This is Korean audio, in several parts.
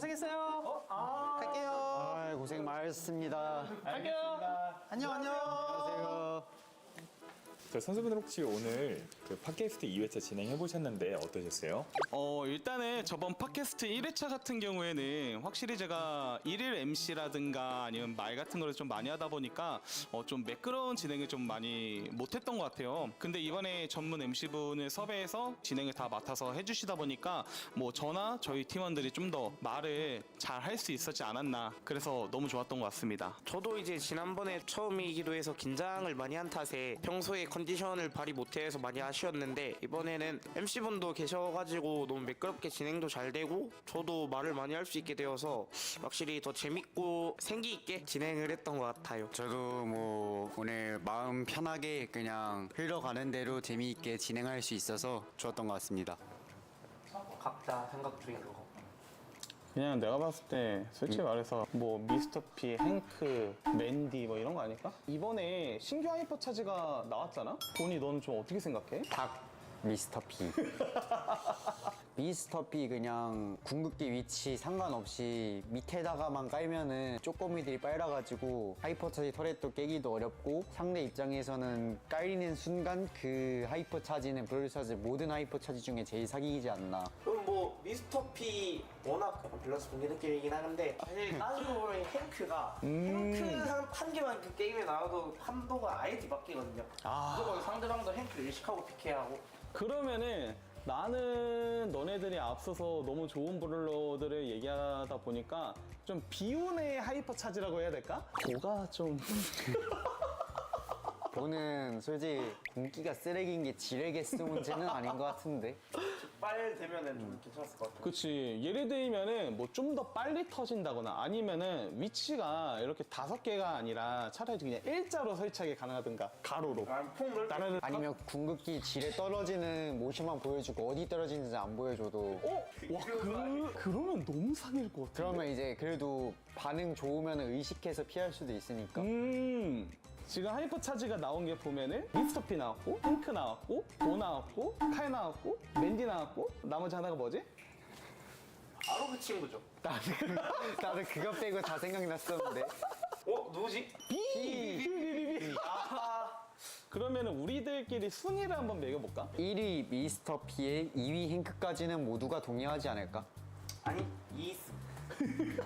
고생했어요. 갈게요. 아, 고생 많으셨습니다. 갈게요. 안녕 안녕. 안녕하세요. 저 선수분들 혹시 오늘 그 팟캐스트 2회차 진행해 보셨는데 어떠셨어요? 어 일단은 저번 팟캐스트 1회차 같은 경우에는 확실히 제가 일일 MC라든가 아니면 말 같은 거를 좀 많이 하다 보니까 어, 좀 매끄러운 진행을 좀 많이 못했던 것 같아요. 근데 이번에 전문 MC분을 섭외해서 진행을 다 맡아서 해주시다 보니까 뭐 저나 저희 팀원들이 좀 더 말을 잘 할 수 있었지 않았나 그래서 너무 좋았던 것 같습니다. 저도 이제 지난번에 처음이기도 해서 긴장을 많이 한 탓에 평소에 컨 디션을 발휘 못해서 많이 아쉬웠는데 이번에는 MC분도 계셔가지고 너무 매끄럽게 진행도 잘 되고 저도 말을 많이 할 수 있게 되어서 확실히 더 재밌고 생기 있게 진행을 했던 것 같아요. 저도 뭐 오늘 마음 편하게 그냥 흘러가는 대로 재미있게 진행할 수 있어서 좋았던 것 같습니다. 각자 생각 중인 거. 그냥 내가 봤을 때 솔직히 말해서 뭐 미스터 피, 행크, 맨디 뭐 이런 거 아닐까? 이번에 신규 하이퍼 차지가 나왔잖아? 보니 너는 좀 어떻게 생각해? 닭 미스터 피. 미스터 피 그냥 궁극기 위치 상관없이 밑에다가만 깔면은 쪼꼬미들이 빨라가지고 하이퍼 차지 터렛도 깨기도 어렵고 상대 입장에서는 깔리는 순간 그 하이퍼 차지는 브롤 차지 모든 하이퍼 차지 중에 제일 사기이지 않나. 그럼 뭐 미스터 P 워낙 밸런스 붕괴 느낌이긴 하는데 사실 따지고 보면 행크가 행크 한, 한 개만 그 게임에 나와도 한도가 아예 뒤바뀌거든요. 무조건 상대방도 행크를 의식하고 피케야 하고 그러면은 나는 너네들이 앞서서 너무 좋은 브롤러들을 얘기하다 보니까 좀 비운의 하이퍼 차지라고 해야 될까? 뭐가 좀 보는 솔직히 공기가 쓰레기인 게 지레게스 문제는 아닌 것 같은데. 빨 되면은 좀 괜찮았을 것 같아요. 그치. 예를 들면은 뭐 좀 더 빨리 터진다거나 아니면은 위치가 이렇게 다섯 개가 아니라 차라리 그냥 일자로 설치하게 가능하든가 가로로. 풍 넓게 나는 아니면 궁극기 지뢰 떨어지는 모션만 보여주고 어디 떨어지는지 안 보여줘도. 어? 와 그, 그러면 너무 사기일 것 같아 그러면 이제 그래도 반응 좋으면 의식해서 피할 수도 있으니까. 음 지금 하이퍼 차지가 나온 게 보면은 미스터 피 나왔고 핑크 나왔고 보 나왔고 칼 나왔고 맨디 나왔고 나머지 하나가 뭐지? 바로 그 친구죠. 나는 나는 그거 빼고 다 생각났었는데 어 누구지? 비비비비 그러면은 우리들끼리 순위를 한번 매겨볼까? 1위 미스터 P에 2위 행크까지는 모두가 동의하지 않을까? 아니 이스.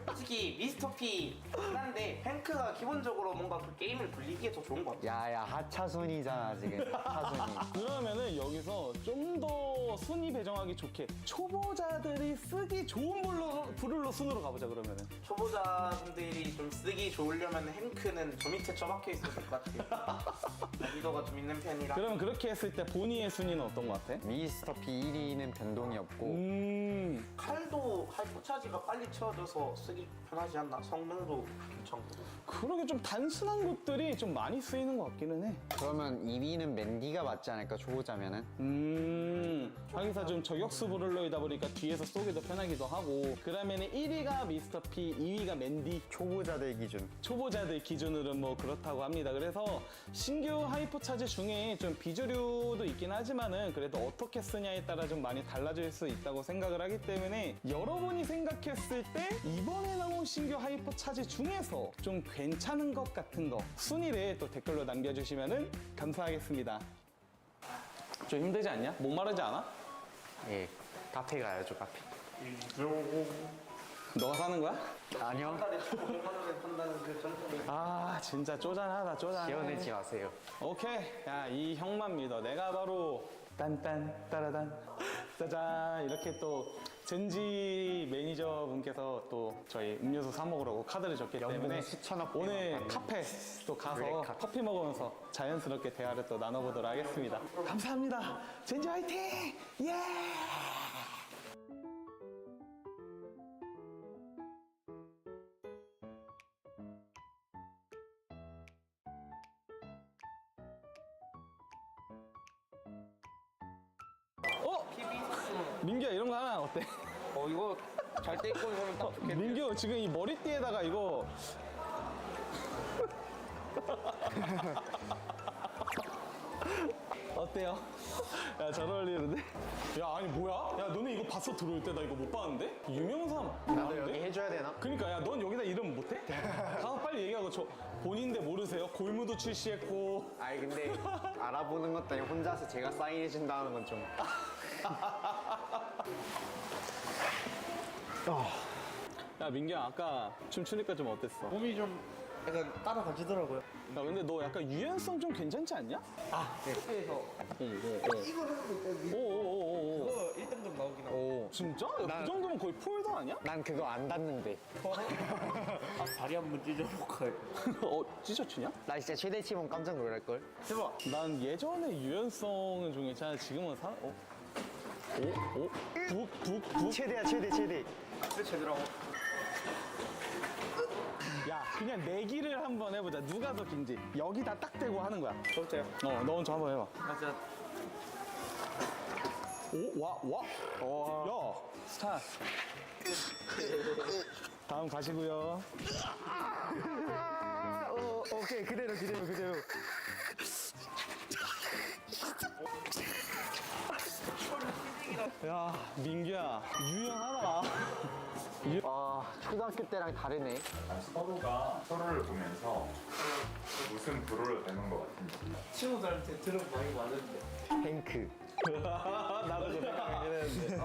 솔직히 미스터 P 한데 행크가 기본적으로 뭔가 그 게임을 불리기에 더 좋은 것 같아요. 야야 하차순이잖아 지금 하차순이 그러면은 여기서 좀 더 순위 배정하기 좋게 초보자들이 쓰기 좋은 불로, 불을로 순으로 가보자 그러면은 초보자분들이 좀 쓰기 좋으려면 행크는 저 밑에 처박혀 있어야 될 것 같아요. 리더가 좀 있는 편이라. 그럼 그렇게 했을 때 본인의 순위는 어떤 것 같아? 미스터 P 1위는 변동이 없고 음 칼도 하이퍼 차지가 빨리 채 워져서 쓰기 편하지 않나? 성능도 괜찮고. 그러게 좀 단순한 것들이 좀 많이 쓰이는 것 같기는 해 그러면 2위는 맨디가 맞지 않을까 초보자면은 음, 하기사 좀 저격수 브롤러이다 보니까 뒤에서 쏘기도 편하기도 하고 그러면 1위가 미스터 P, 2위가 맨디 초보자들 기준 초보자들 기준으로는 뭐 그렇다고 합니다. 그래서 신규 하이퍼 차지 중에 좀 비주류도 있긴 하지만은 그래도 어떻게 쓰냐에 따라 좀 많이 달라질 수 있다고 생각을 하기 때문에 여러분이 생각했을 때 이번에 나온 신규 하이퍼 차지 중에서 좀 괜찮은 것 같은 거 순위를 또 댓글로 남겨주시면은 감사하겠습니다. 좀 힘들지 않냐? 목마르지 않아? 예 카페 가야죠 카페 너가 사는 거야? 아니요 한 달에 1,500만 원에 판다는 그. 아 진짜 쪼잔하다 쪼잔해 지어내지 마세요 오케이 야 이 형만 믿어 내가 바로 딴딴 따라단 짜잔 이렇게 또 젠지 매니저분께서 또 저희 음료수 사 먹으라고 카드를 줬기 연봉 때문에 수천억 오늘 받는 카페 또 가서 카페. 커피 먹으면서 자연스럽게 대화를 또 나눠보도록 하겠습니다. 감사합니다. 젠지 화이팅! 예 어 이거 잘때 입고 있으면 딱 좋겠네. 민규 지금 이 머리띠에다가 이거 어때요? 야 잘 어울리는데? 야 아니 뭐야? 야 너네 이거 봤어 들어올 때 나 이거 못 봤는데? 유명삼 나도 여기 해줘야 되나? 그러니까 야 넌 여기다 이름 못해? 가서 빨리 얘기하고 저 본인데 모르세요? 골무도 출시했고 아니 근데 알아보는 것도 아니고 혼자서 제가 사인해 준다는 건 좀. 야 민규야 아까 춤추니까 좀 어땠어? 몸이 좀 약간 따라가지더라고요. 야 근데 너 약간 유연성 좀 괜찮지 않냐? 아, 네. 그래서 이거 하는 거 오오오오오 이거 1등급 나오긴 하고. 오 진짜? 야, 그 정도면 거의 폴더 아니야? 난 그거 안 닿는데. 다리 한 번 찢어볼까요? 어 찢어치냐? 나 진짜 최대 치면 깜짝 놀랄걸? 대박. 난 예전에 유연성은 좀 괜찮아 지금은 사 어? 오? 오? 북? 북? 북? 최대야 최대 최대. 제대로 하고. 야 그냥 내기를 한번 해보자 누가 더 긴지 여기다 딱 대고 하는 거야 저부터요. 어너 먼저 한번 해봐 맞아. 오? 와? 와? 어, 야 스타 다음 가시고요 어, 오케이 그대로 그대로 그대로. 야 민규야 유연하다 아 초등학교 때랑 다르네. 서로가 서로를 보면서 무슨 불호를 닮은 것 같은지. 친구들한테 들은 많이 많은데. 탱크. 나도 그 생각하긴 했는데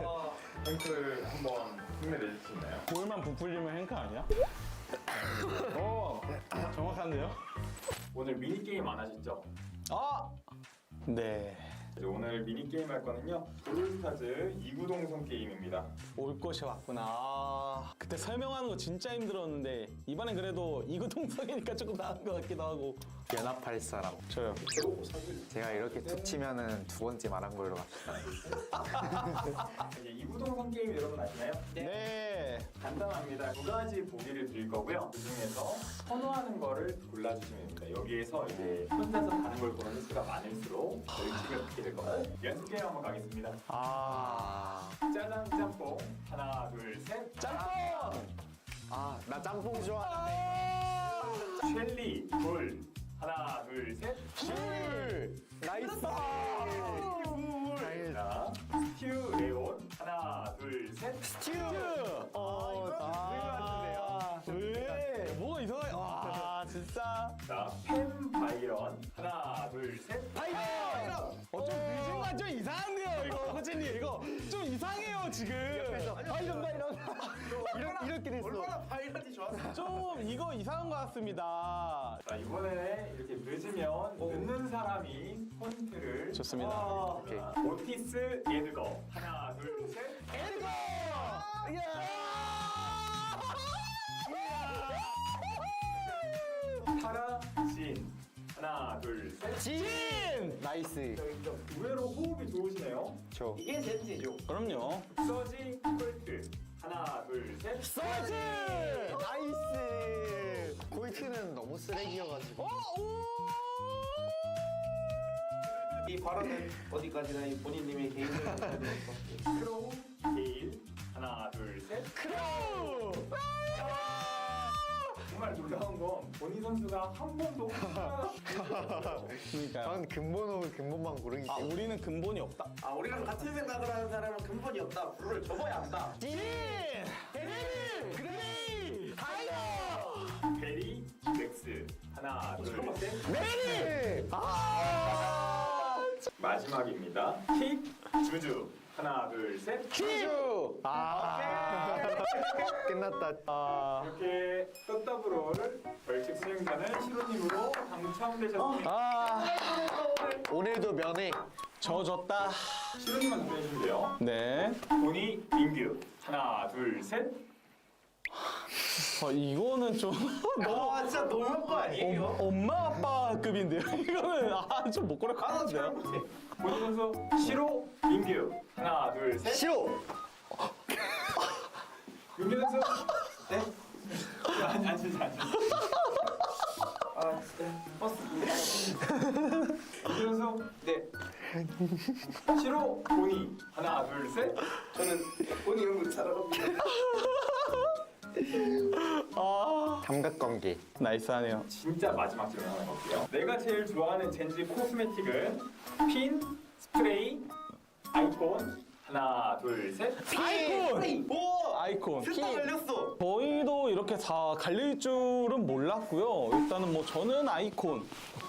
탱크를 한번 흉내내실 수 있나요? 볼만 부풀리면 행카 아니야? 어 정확한데요? 오늘 미니게임 안 하셨죠? 아! 네 이제 오늘 미니게임 할 거는요. 브롤스타즈 이구동성 게임입니다. 올 것이 왔구나. 아, 그때 설명하는 거 진짜 힘들었는데 이번엔 그래도 이구동성이니까 조금 나은 것 같기도 하고. 연합할 사람. 저요. 제가 이렇게 툭 치면은 두 번째 말한 걸로 갑시다. 이제 이구동 성 게임 여러분 아시나요? 네. 간단합니다. 두 가지 보기를 드릴 거고요. 그 중에서 선호하는 거를 골라주시면 됩니다. 여기에서 이제 혼자서 다른 걸 고르는 수가 많을수록 벌칙을 받게 될 거고 연습 게임 한번 가겠습니다. 아. 짜장 짬뽕 하나 둘 셋. 짬뽕! 아 나 짬뽕 좋아. 아! 셸리 돌 하나 둘 셋. 줄! 나이스. 자 스튜 레온 하나 둘 셋. 큐! 어, 아. 왜? 뭐가 이상해? 와, 진짜. 자 펜 바이런 하나 둘 셋. 파이터! 어, 좀 늦은 건좀 이상한데요, 이거. 코치님, 이거 좀 이상해요, 지금. 파이런, 파이런. 이렇게 됐어. 얼마나 바이러디 좋았어. 좀 이거 이상한 것 같습니다. 자 이번에 이렇게 늦으면 늦는 사람이 포인트를 좋습니다. 아, 오케이. 오티스 에드거 하나 둘 셋. 에드거! 타라 진 하나 둘 셋. 진! 나이스. 의외로 호흡이 좋으시네요. 저. 이게 젠지죠. 그럼요. 서지 콜트 하나 둘 셋. 서지! 나이스. 고이트는 너무 쓰레기여가지고. 어, 오! 이 발언은 어디까지나 이 본인님의 개인적인 의견이었고. 크로우 게일 하나 둘 셋. 크로우! 정말 놀라운 건 본인 선수가 한 번도 그러니까요. 전 근본 오면 근본만 고르기 아, 때문에. 우리는 근본이 없다. 아, 우리랑 같은 생각을 하는 사람은 근본이 없다. 불을 접어야 한다. 진! 데빌! 그레이! 타이거! 베리 맥스 하나 둘 셋. 메리! 아! 마지막입니다. 킥 주주 하나 둘 셋. 퀴즈! 아! 끝났다. 아. 이렇게 떡더블을 벌칙 수행자는 시로님으로 당첨되셨습니다. 아. 오늘도 면회. 져줬다. 시로님만 준비해주면 돼요. 네. 본이 민규 하나 둘 셋. 어, 이거는 좀 너무 아, 진짜 너무한 거 아니에요? 어, 엄마 아빠급인데요. 이거는 아, 좀못 고를까는데요. 본인 선수 시로 민규 하나 둘 셋. 민규 선수 네. 앉으시. 아, 진짜. 버스. 민규 선수 네. 시로 본이 하나 둘 셋. 저는 본인 연구 잘하겁니다. 아. 삼각관계. 나이스하네요. 진짜 마지막 질문 하나 볼게요. 내가 제일 좋아하는 젠지 코스메틱은 핀, 스프레이, 아이콘 하나 둘 셋. 아이콘! 오! 아이콘. 셋다 갈렸어. 저희도 이렇게 다 갈릴 줄은 몰랐고요. 일단은 뭐 저는 아이콘,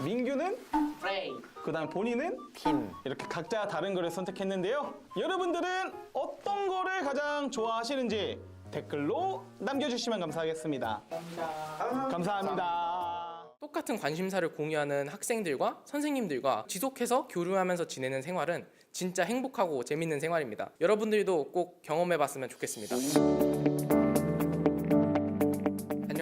민규는 프레이. 그 다음 본인은 핀. 이렇게 각자 다른 거를 선택했는데요. 여러분들은 어떤 거를 가장 좋아하시는지 댓글로 남겨주시면 감사하겠습니다. 감사합니다. 똑같은 관심사를 공유하는 학생들과 선생님들과 지속해서 교류하면서 지내는 생활은 진짜 행복하고 재밌는 생활입니다. 여러분들도 꼭 경험해 봤으면 좋겠습니다.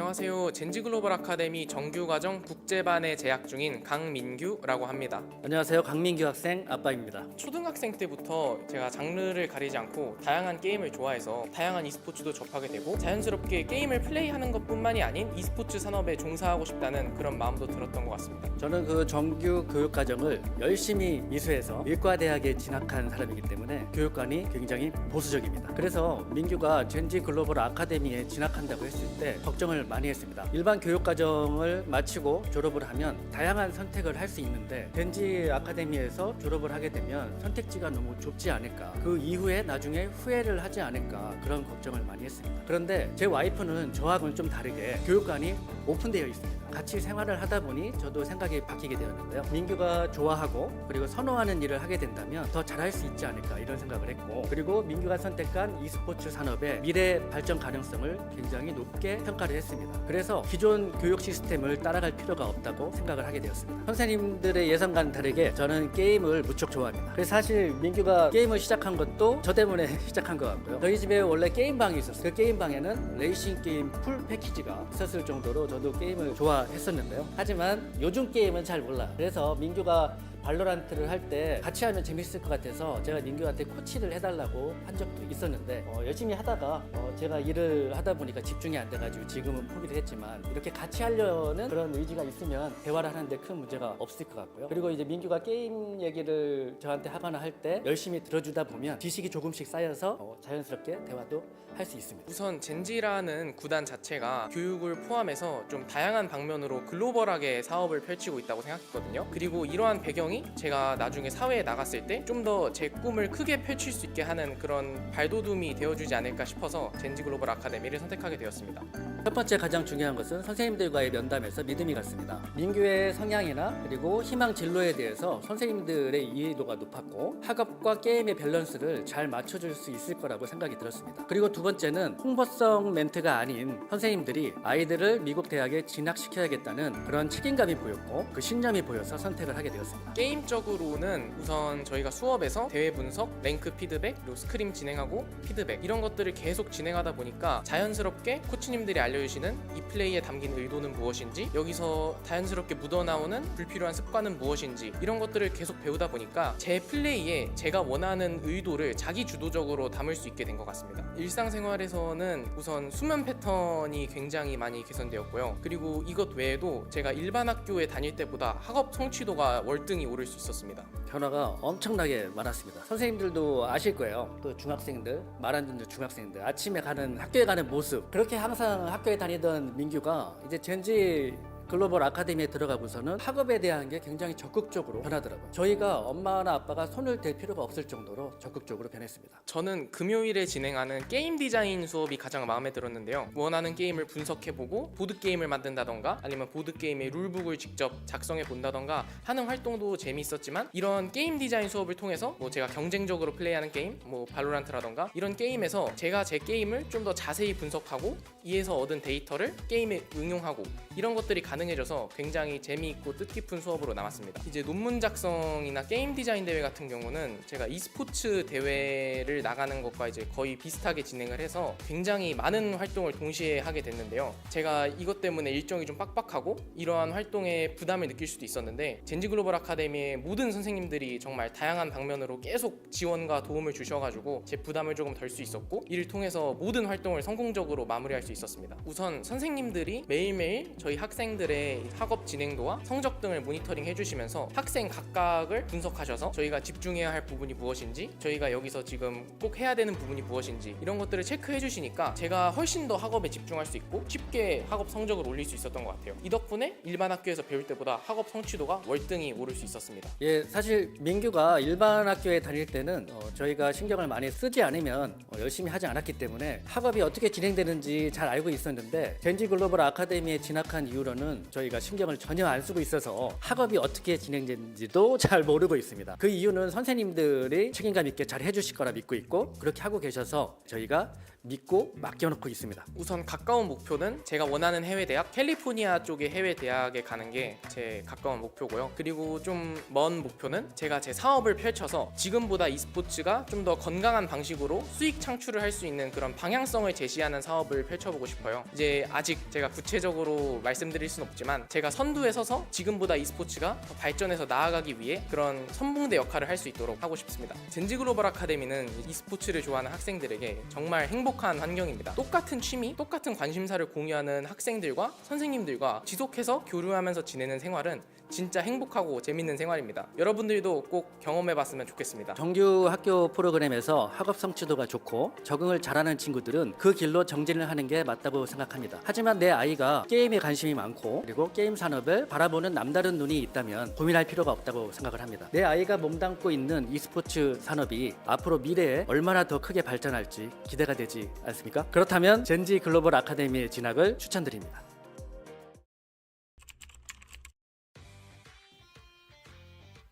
안녕하세요. 젠지 글로벌 아카데미 정규 과정 국제반에 재학 중인 강민규라고 합니다. 안녕하세요. 강민규 학생 아빠입니다. 초등학생 때부터 제가 장르를 가리지 않고 다양한 게임을 좋아해서 다양한 e스포츠도 접하게 되고 자연스럽게 게임을 플레이하는 것뿐만이 아닌 e스포츠 산업에 종사하고 싶다는 그런 마음도 들었던 것 같습니다. 저는 그 정규 교육 과정을 열심히 이수해서 일과 대학에 진학한 사람이기 때문에 교육관이 굉장히 보수적입니다. 그래서 민규가 젠지 글로벌 아카데미에 진학한다고 했을 때 걱정을 많이 했습니다. 일반 교육 과정을 마치고 졸업을 하면 다양한 선택을 할 수 있는데 젠지 아카데미에서 졸업을 하게 되면 선택지가 너무 좁지 않을까. 그 이후에 나중에 후회를 하지 않을까 그런 걱정을 많이 했습니다. 그런데 제 와이프는 저하고는 좀 다르게 교육관이 오픈되어 있습니다. 같이 생활을 하다 보니 저도 생각이 바뀌게 되었는데요. 민규가 좋아하고 그리고 선호하는 일을 하게 된다면 더 잘할 수 있지 않을까 이런 생각을 했고 그리고 민규가 선택한 e스포츠 산업의 미래 발전 가능성을 굉장히 높게 평가를 했습니다. 그래서 기존 교육 시스템을 따라갈 필요가 없다고 생각을 하게 되었습니다. 선생님들의 예상과는 다르게 저는 게임을 무척 좋아합니다. 그래서 사실 민규가 게임을 시작한 것도 저 때문에 시작한 것 같고요. 저희 집에 원래 게임방이 있었어요. 그 게임방에는 레이싱 게임 풀 패키지가 있었을 정도로 저도 게임을 좋아했었는데요. 하지만 요즘 게임은 잘 몰라. 그래서 민규가 발로란트를 할 때 같이 하면 재밌을 것 같아서 제가 민규한테 코치를 해달라고 한 적도 있었는데 어, 열심히 하다가 어, 제가 일을 하다 보니까 집중이 안 돼가지고 지금은 포기를 했지만 이렇게 같이 하려는 그런 의지가 있으면 대화를 하는데 큰 문제가 없을 것 같고요. 그리고 이제 민규가 게임 얘기를 저한테 하거나 할 때 열심히 들어주다 보면 지식이 조금씩 쌓여서 어, 자연스럽게 대화도 할 수 있습니다. 우선 젠지라는 구단 자체가 교육을 포함해서 좀 다양한 방면으로 글로벌하게 사업을 펼치고 있다고 생각했거든요. 그리고 이러한 배경이 제가 나중에 사회에 나갔을 때 좀 더 제 꿈을 크게 펼칠 수 있게 하는 그런 발돋움이 되어주지 않을까 싶어서 젠지 글로벌 아카데미를 선택하게 되었습니다. 첫 번째 가장 중요한 것은 선생님들과의 면담에서 믿음이 갔습니다. 민규의 성향이나 그리고 희망 진로에 대해서 선생님들의 이해도가 높았고 학업과 게임의 밸런스를 잘 맞춰줄 수 있을 거라고 생각이 들었습니다. 그리고 두 번째는 홍보성 멘트가 아닌 선생님들이 아이들을 미국 대학에 진학시켜야겠다는 그런 책임감이 보였고 그 신념이 보여서 선택을 하게 되었습니다. 게임 적으로는 우선 저희가 수업에서 대회 분석, 랭크 피드백, 그리고 스크림 진행하고 피드백 이런 것들을 계속 진행하다 보니까 자연스럽게 코치님들이 알려주시는 이 플레이에 담긴 의도는 무엇인지 여기서 자연스럽게 묻어나오는 불필요한 습관은 무엇인지 이런 것들을 계속 배우다 보니까 제 플레이에 제가 원하는 의도를 자기 주도적으로 담을 수 있게 된 것 같습니다. 일상생활에서는 우선 수면 패턴이 굉장히 많이 개선되었고요. 그리고 이것 외에도 제가 일반 학교에 다닐 때보다 학업 성취도가 월등히 오를 수 있었습니다. 변화가 엄청나게 많았습니다. 선생님들도 아실 거예요. 또 중학생들, 말안 듣는 중학생들, 아침에 가는 학교에 가는 모습. 그렇게 항상 학교에 다니던 민규가 이제 젠지 글로벌 아카데미에 들어가고서는 학업에 대한 게 굉장히 적극적으로 변하더라고요. 저희가 엄마나 아빠가 손을 댈 필요가 없을 정도로 적극적으로 변했습니다. 저는 금요일에 진행하는 게임 디자인 수업이 가장 마음에 들었는데요. 원하는 게임을 분석해보고 보드 게임을 만든다던가 아니면 보드 게임의 룰북을 직접 작성해 본다던가 하는 활동도 재미있었지만 이런 게임 디자인 수업을 통해서 뭐 제가 경쟁적으로 플레이하는 게임, 뭐 발로란트라던가 이런 게임에서 제가 제 게임을 좀 더 자세히 분석하고 이에서 얻은 데이터를 게임에 응용하고 이런 것들이 가능 해져서 굉장히 재미있고 뜻깊은 수업으로 남았습니다. 이제 논문 작성이나 게임 디자인 대회 같은 경우는 제가 e스포츠 대회를 나가는 것과 이제 거의 비슷하게 진행을 해서 굉장히 많은 활동을 동시에 하게 됐는데요. 제가 이것 때문에 일정이 좀 빡빡하고 이러한 활동에 부담을 느낄 수도 있었는데 젠지 글로벌 아카데미의 모든 선생님들이 정말 다양한 방면으로 계속 지원과 도움을 주셔가지고 제 부담을 조금 덜 수 있었고 이를 통해서 모든 활동을 성공적으로 마무리할 수 있었습니다. 우선 선생님들이 매일매일 저희 학생들의 학생들의 학업 진행도와 성적 등을 모니터링 해주시면서 학생 각각을 분석하셔서 저희가 집중해야 할 부분이 무엇인지 저희가 여기서 지금 꼭 해야 되는 부분이 무엇인지 이런 것들을 체크해 주시니까 제가 훨씬 더 학업에 집중할 수 있고 쉽게 학업 성적을 올릴 수 있었던 것 같아요. 이 덕분에 일반 학교에서 배울 때보다 학업 성취도가 월등히 오를 수 있었습니다. 예, 사실 민규가 일반 학교에 다닐 때는 어, 저희가 신경을 많이 쓰지 않으면 어, 열심히 하지 않았기 때문에 학업이 어떻게 진행되는지 잘 알고 있었는데 젠지 글로벌 아카데미에 진학한 이후로는 저희가 신경을 전혀 안 쓰고 있어서 학업이 어떻게 진행되는지도 잘 모르고 있습니다. 그 이유는 선생님들이 책임감 있게 잘 해주실 거라 믿고 있고 그렇게 하고 계셔서 저희가 믿고 맡겨놓고 있습니다. 우선 가까운 목표는 제가 원하는 해외 대학 캘리포니아 쪽의 해외 대학에 가는 게 제 가까운 목표고요. 그리고 좀 먼 목표는 제가 제 사업을 펼쳐서 지금보다 e스포츠가 좀 더 건강한 방식으로 수익 창출을 할 수 있는 그런 방향성을 제시하는 사업을 펼쳐보고 싶어요. 이제 아직 제가 구체적으로 말씀드릴 순 없지만 제가 선두에 서서 지금보다 e스포츠가 더 발전해서 나아가기 위해 그런 선봉대 역할을 할 수 있도록 하고 싶습니다. 젠지 글로벌 아카데미는 e스포츠를 좋아하는 학생들에게 정말 행복 한 환경입니다. 똑같은 취미, 똑같은 관심사를 공유하는 학생들과 선생님들과 지속해서 교류하면서 지내는 생활은 진짜 행복하고 재밌는 생활입니다. 여러분들도 꼭 경험해 봤으면 좋겠습니다. 정규 학교 프로그램에서 학업 성취도가 좋고 적응을 잘하는 친구들은 그 길로 정진을 하는 게 맞다고 생각합니다. 하지만 내 아이가 게임에 관심이 많고 그리고 게임 산업을 바라보는 남다른 눈이 있다면 고민할 필요가 없다고 생각을 합니다. 내 아이가 몸담고 있는 e스포츠 산업이 앞으로 미래에 얼마나 더 크게 발전할지 기대가 되지 않습니까? 그렇다면 젠지 글로벌 아카데미의 진학을 추천드립니다.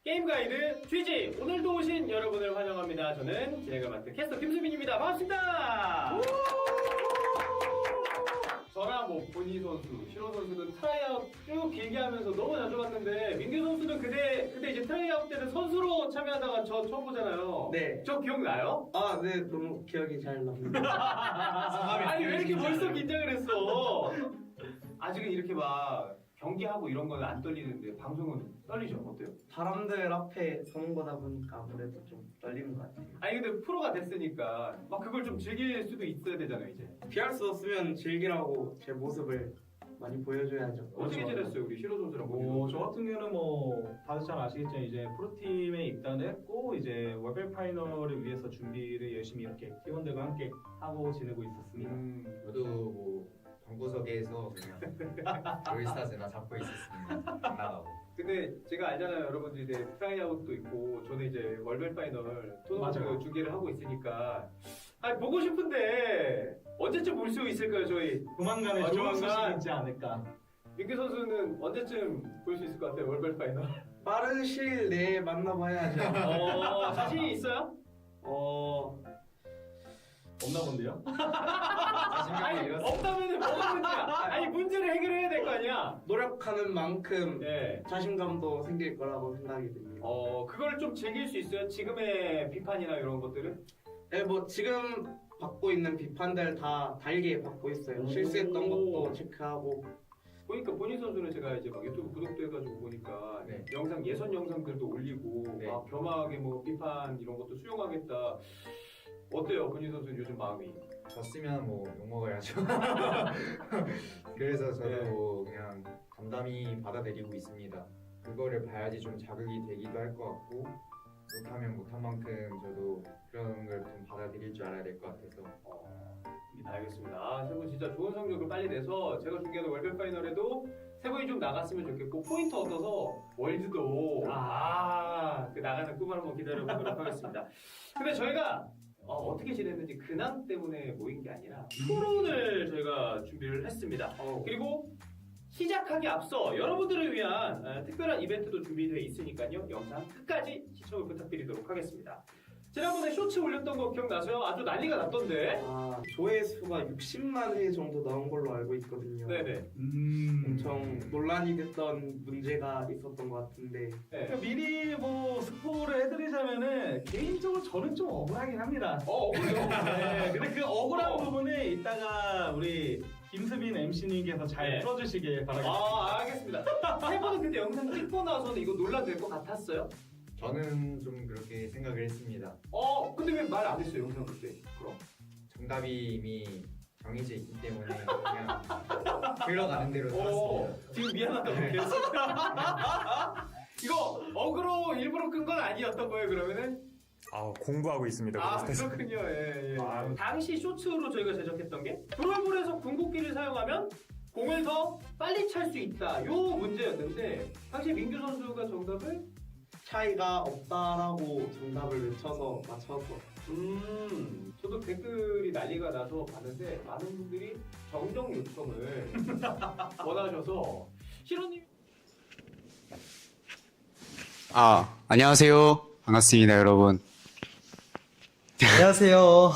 게임 가이드 GG 오늘도 오신 여러분을 환영합니다. 저는 진행을 맡은 캐스터 김수빈입니다. 반갑습니다. 저랑 뭐 본희 선수, 시로 선수는 트라이아웃 쭉 길게 하면서 너무 자주 봤는데 민규 선수는 그때 그때 이제 트라이아웃 때는 선수로 참여하다가 저 처음 보잖아요. 네. 저 기억나요? 아, 네, 너무 기억이 잘 납니다. 아니 왜 이렇게 벌써 긴장을 했어? 아직은 이렇게 막 경기하고 이런 거는 안 떨리는데 방송은 떨리죠? 어때요? 사람들 앞에 서는 거다 보니까 아무래도 좀 떨리는 것 같아요. 아니 근데 프로가 됐으니까 막 그걸 좀 즐길 수도 있어야 되잖아요 이제 피할 수 없으면 즐기라고 제 모습을 많이 보여줘야죠. 어떻게 지냈어요 우리 시로 선수랑 뭐? 저 같은 경우는 뭐 다들 잘 아시겠지만 이제 프로팀에 입단을 했고 이제 월별 파이널을 위해서 준비를 열심히 이렇게 팀원들과 함께 하고 지내고 있었습니다. 음, 저도 뭐 방구석에서 그냥 올스타즈나 잡고 있었습니다. 안 나가고. 근데 제가 알잖아요 여러분들 이제 트라이아웃도 있고 저는 이제 월별 파이널 토너먼트 맞아요. 중계를 하고 있으니까 아 보고 싶은데 언제쯤 볼 수 있을까요 저희 조만간에 아, 좋은 조만간. 소식이 있지 않을까. 민규 선수는 언제쯤 볼 수 있을 것 같아요 월별 파이널 빠른 시일 내에 만나봐야죠. 어 자신이 있어요? 어, 없나 본데요? 자신감을 아니. 없다면 뭐가 문제야 아니 문제를 해결해야 될 거 아니야 노력하는 만큼 네. 자신감도 생길 거라고 생각이 듭니다. 어 그걸 좀 즐길 수 있어요? 지금의 비판이나 이런 것들은? 네, 뭐 지금 받고 있는 비판들 다 달게 받고 있어요. 오. 실수했던 것도 체크하고. 보니까 본인 선수는 제가 이제 막 유튜브 구독도 해가지고 보니까 네. 영상 예선 영상들도 올리고 네. 막 겸하게 뭐 비판 이런 것도 수용하겠다. 어때요, 본인 선수 요즘 마음이? 졌으면 뭐 욕먹어야죠. 그래서 저도 네. 뭐 그냥 담담히 받아들이고 있습니다. 그거를 봐야지 좀 자극이 되기도 할 것 같고 못하면 못한 만큼 저도 그런 걸 좀 받아들일 줄 알아야 될 것 같아서 어, 네, 알겠습니다. 아, 세분 진짜 좋은 성적을 빨리 내서 제가 중계하는 월별 파이널에도 세 분이 좀 나갔으면 좋겠고 포인트 얻어서 월드도 아, 그 나가는 꿈을 한번 기다려보도록 하겠습니다. 근데 저희가 어, 떻게 지냈는지 근황 때문에 모인 게 아니라 토론을 저희가 준비를 했습니다. 그리고 시작하기 앞서 여러분들을 위한 어, 특별한 이벤트도 준비되어 있으니까요. 영상 끝까지 시청을 부탁드리도록 하겠습니다. 지난번에 쇼츠 올렸던 거 기억나세요? 아주 난리가 났던데. 아, 조회수가 60만 회 정도 나온 걸로 알고 있거든요. 네네. 음. 엄청 논란이 됐던 문제가 있었던 것 같은데 네. 그러니까 미리 뭐 스포를 해드리자면은 개인적으로 저는 좀 억울하긴 합니다. 어, 억울해요. 네, 근데 그 억울한 어. 부분을 이따가 우리 김수빈 MC님께서 잘 네. 풀어주시길 바라겠습니다. 아, 알겠습니다. 세 분은 그때 영상 찍고 나서는 이거 논란 될 것 같았어요? 저는 좀 그렇게 생각을 했습니다. 어, 근데 왜 말 안 했어요, 영상 그때? 그럼. 정답이 이미 정해져 있기 때문에 그냥 흘러가는 대로 어, 지금 미안하다고 계속. 이거 어그로 일부러 끈 건 아니었던 거예요 그러면은? 아 공부하고 있습니다. 아 그렇군요. 예, 예. 아유. 당시 쇼츠로 저희가 제작했던 게 브롤볼에서 궁극기를 사용하면 공을 더 빨리 찰 수 있다. 요 문제였는데 당시 민규 선수가 정답을 차이가 없다라고 정답을 외쳐서 맞췄어. 음 저도 댓글이 난리가 나서 봤는데 많은 분들이 정정 요청을 원하셔서 시로님 아, 안녕하세요. 반갑습니다, 여러분. 안녕하세요.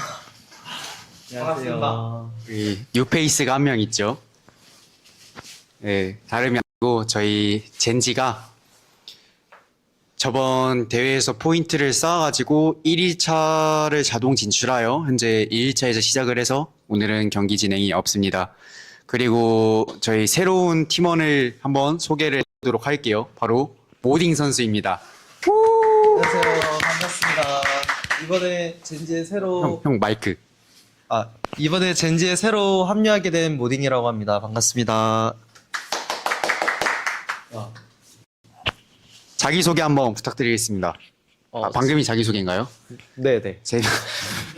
반갑습니다. 우리 뉴페이스가 한 명 있죠. 네, 다름이 아니고 저희 젠지가 저번 대회에서 포인트를 쌓아가지고 1일차를 자동 진출하여 현재 2일차에서 시작을 해서 오늘은 경기 진행이 없습니다. 그리고 저희 새로운 팀원을 한번 소개를 해보도록 할게요. 바로 모딩 선수입니다. 안녕하세요. 반갑습니다. 이번에 젠지에 새로 형, 형 마이크. 아 이번에 젠지에 새로 합류하게 된 모딩이라고 합니다. 반갑습니다. 자기소개 한번 부탁드리겠습니다. 어, 아, 방금이 자기소개인가요? 네네. 제,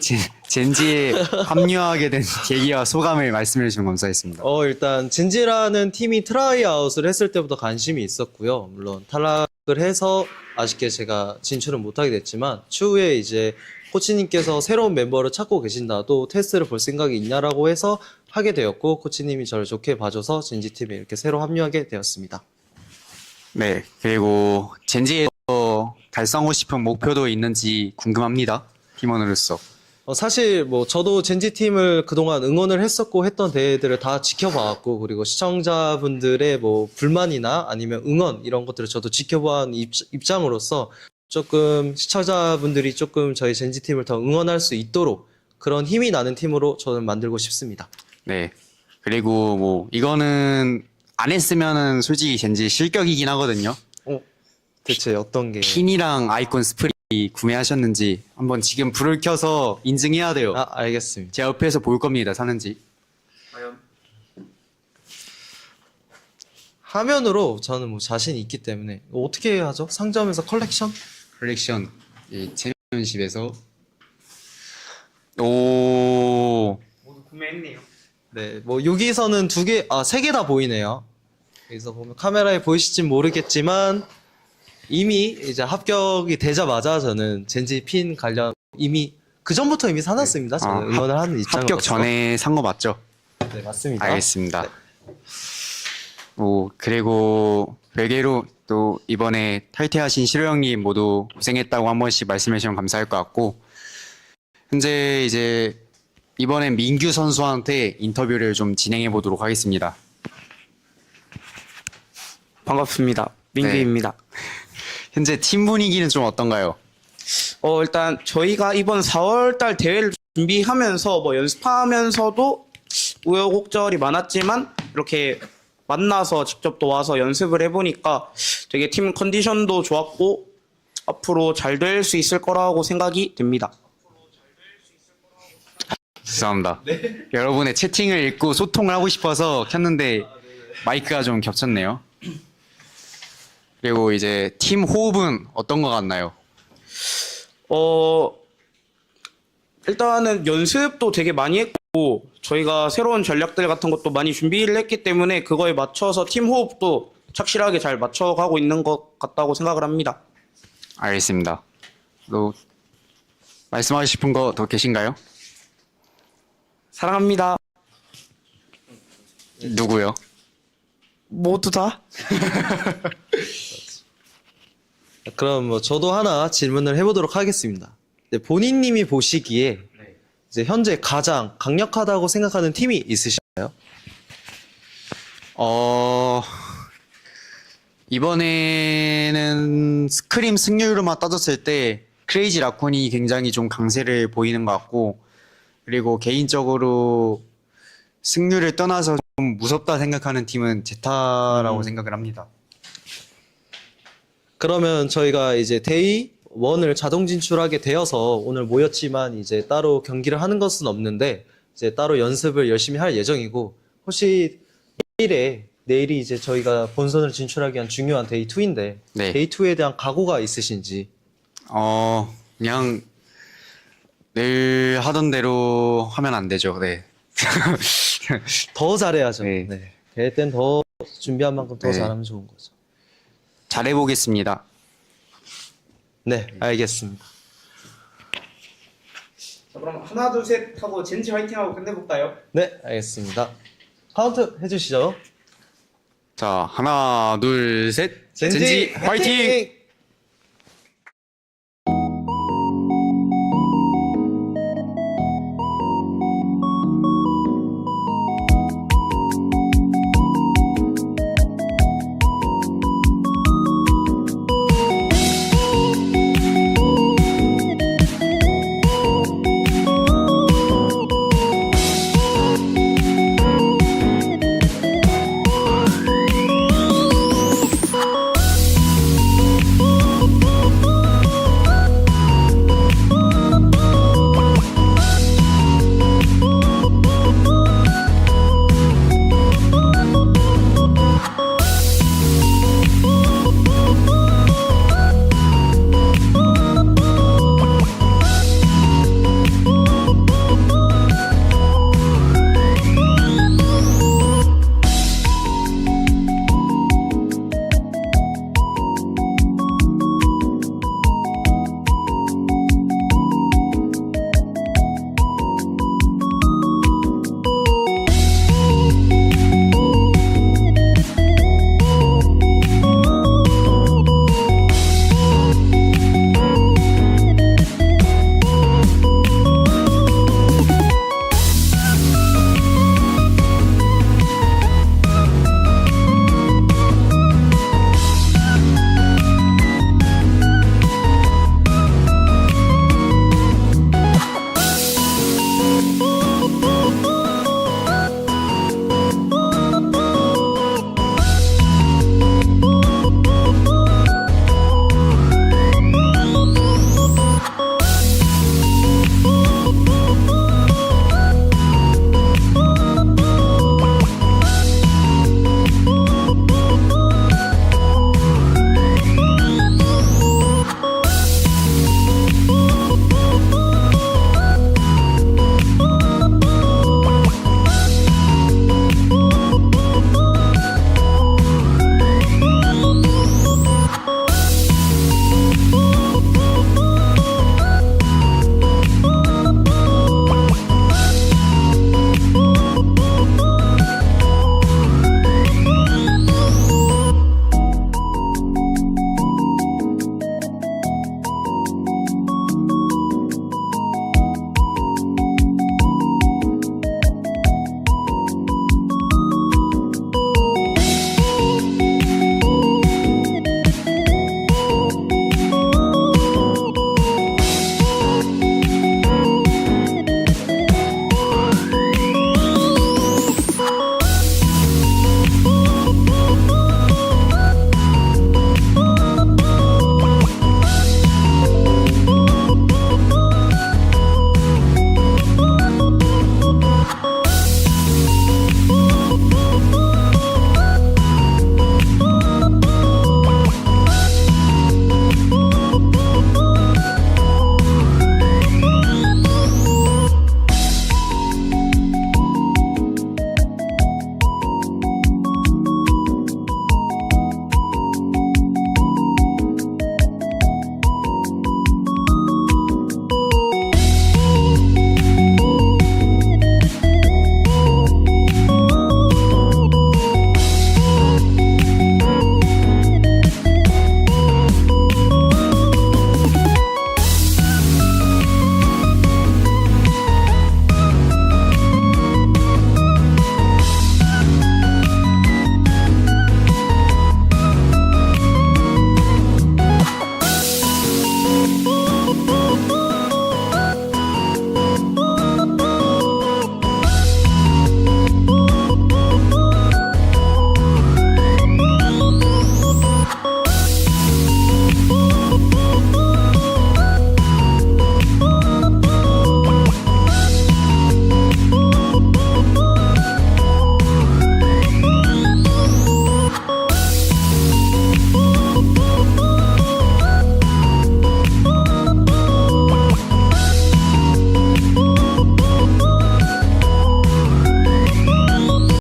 제, 젠지에 합류하게 된 계기와 소감을 말씀해 주시면 감사하겠습니다. 어 일단 젠지라는 팀이 트라이아웃을 했을 때부터 관심이 있었고요. 물론 탈락을 해서 아쉽게 제가 진출은 못하게 됐지만 추후에 이제 코치님께서 새로운 멤버를 찾고 계신다. 또 테스트를 볼 생각이 있냐라고 해서 하게 되었고 코치님이 저를 좋게 봐줘서 젠지 팀에 이렇게 새로 합류하게 되었습니다. 네, 그리고 젠지에서 달성하고 싶은 목표도 있는지 궁금합니다. 팀원으로서. 어, 사실 뭐 저도 젠지 팀을 그동안 응원을 했었고 했던 대회들을 다 지켜봐왔고 그리고 시청자분들의 뭐 불만이나 아니면 응원 이런 것들을 저도 지켜본 입, 입장으로서 조금 시청자분들이 조금 저희 젠지 팀을 더 응원할 수 있도록 그런 힘이 나는 팀으로 저는 만들고 싶습니다. 네. 그리고 뭐, 이거는 안 했으면은 솔직히 젠지 실격이긴 하거든요. 대체 어떤 게? 핀이랑 아이콘 스프레이 구매하셨는지 한번 지금 불을 켜서 인증해야 돼요. 아 알겠습니다. 제 옆에서 볼 겁니다, 사는지. 화면으로 저는 뭐 자신이 있기 때문에 어떻게 하죠? 상점에서 컬렉션? 컬렉션 이 챔피언십에서 오 모두 구매했네요. 네, 뭐 여기서는 두 개, 아, 세 개 다 보이네요. 여기서 보면 카메라에 보이실진 모르겠지만 이미 이제 합격이 되자마자 저는 젠지 핀 관련 이미 그 전부터 이미 사놨습니다. 저는 아, 응원을 하는 입장으로서. 합격 전에 산 거 맞죠? 네, 맞습니다. 알겠습니다. 오 그리고 별개로 또 이번에 탈퇴하신 시로 형님 모두 고생했다고 한 번씩 말씀해 주시면 감사할 것 같고 현재 이제 이번엔 민규 선수한테 인터뷰를 좀 진행해 보도록 하겠습니다. 반갑습니다. 민규입니다. 현재 팀 분위기는 좀 어떤가요? 어, 일단 저희가 이번 4월달 대회를 준비하면서 뭐 연습하면서도 우여곡절이 많았지만 이렇게 만나서 직접 또 와서 연습을 해보니까 되게 팀 컨디션도 좋았고 앞으로 잘 될 수 있을 거라고 생각이 됩니다. 죄송합니다. 여러분의 채팅을 읽고 소통을 하고 싶어서 켰는데 마이크가 좀 겹쳤네요. 그리고 이제 팀 호흡은 어떤 것 같나요? 어, 일단은 연습도 되게 많이 했고, 저희가 새로운 전략들 같은 것도 많이 준비를 했기 때문에 그거에 맞춰서 팀 호흡도 착실하게 잘 맞춰가고 있는 것 같다고 생각을 합니다. 알겠습니다. 또 말씀하고 싶은 거 더 계신가요? 사랑합니다. 누구요? 모두 다. 그럼 뭐 저도 하나 질문을 해보도록 하겠습니다. 네, 본인님이 보시기에 이제 현재 가장 강력하다고 생각하는 팀이 있으신가요? 어 이번에는 스크림 승률로만 따졌을 때 크레이지 라쿤이 굉장히 좀 강세를 보이는 것 같고 그리고 개인적으로 승률을 떠나서 좀 무섭다 생각하는 팀은 제타라고 생각을 합니다. 그러면 저희가 이제 데이 원을 자동 진출하게 되어서 오늘 모였지만 이제 따로 경기를 하는 것은 없는데 이제 따로 연습을 열심히 할 예정이고 혹시 내일에 내일이 이제 저희가 본선을 진출하기 위한 중요한 데이 2인데 네. 데이 2에 대한 각오가 있으신지 어, 그냥 늘 하던 대로 하면 안 되죠. 네. 더 잘해야죠. 네. 네. 대회 땐 더 준비한 만큼 더 네. 잘하면 좋은 거죠. 잘해보겠습니다. 네, 알겠습니다. 자 그럼 하나 둘 셋 하고 젠지 화이팅하고 끝내볼까요? 네, 알겠습니다. 카운트 해주시죠. 자, 하나, 둘, 셋. 젠지, 화이팅!